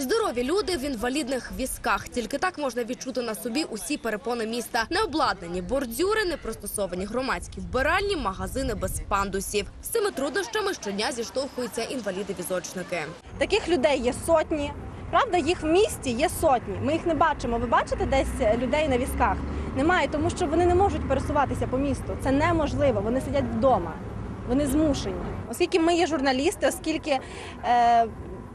Здорові люди в інвалідних візках. Тільки так можна відчути на собі усі перепони міста. Необладнані бордюри, непристосовані громадські вбиральні, магазини без пандусів. З цими труднощами щодня зіштовхуються інваліди-візочники. Таких людей є сотні. Правда, їх в місті є сотні. Ми їх не бачимо. Ви бачите десь людей на візках? Немає, тому що вони не можуть пересуватися по місту. Це неможливо. Вони сидять вдома. Вони змушені. Оскільки ми є журналісти, оскільки е,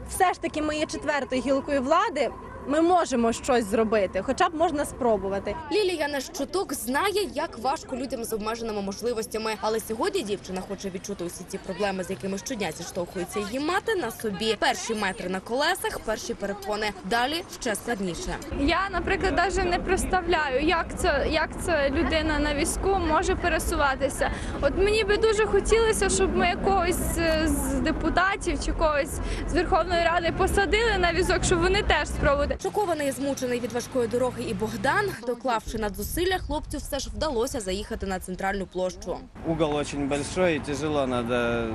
все ж таки ми є четвертою гілкою влади, ми можемо щось зробити, хоча б можна спробувати. Лілія Нещуток знає, як важко людям з обмеженими можливостями. Але сьогодні дівчина хоче відчути усі ці проблеми, з якими щодня зіштовхується її мати на собі. Перші метри на колесах, перші перепони. Далі ще складніше. Я, наприклад, навіть не представляю, як це, як це людина на візку може пересуватися. От мені би дуже хотілося, щоб ми якогось е, з депутатів чи когось з Верховної Ради посадили на візок, щоб вони теж спробували. Шокований і змучений від важкої дороги і Богдан, доклавши надзусилля, хлопцю все ж вдалося заїхати на центральну площу. Угол очень великий, тяжело, надо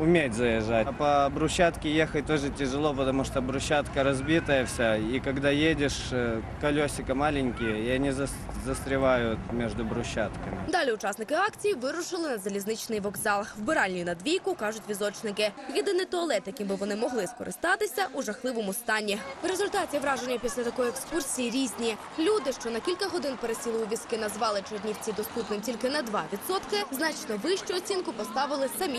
уметь заезжать. А по брусчатке ехать тоже тяжело, потому что брусчатка разбитая вся, и когда едешь, э, колесико маленькие, и они зас- застревают между брусчатками. Далі учасники акції вирушили на залізничний вокзал. Вбиральні на двійку, кажуть візочники. Єдиний туалет, яким би вони могли скористатися, у жахливому стані. В результаті враження після такої екскурсії різні. Люди, що на кілька годин пересіли у візки, назвали Чернівці доступним тільки на 2%, значно вищу оцінку поставили самі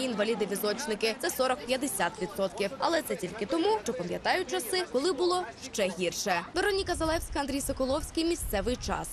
інваліди-візочники. Це 40-50%. Але це тільки тому, що пам'ятають часи, коли було ще гірше. Вероніка Залевська, Андрій Соколовський. Місцевий час.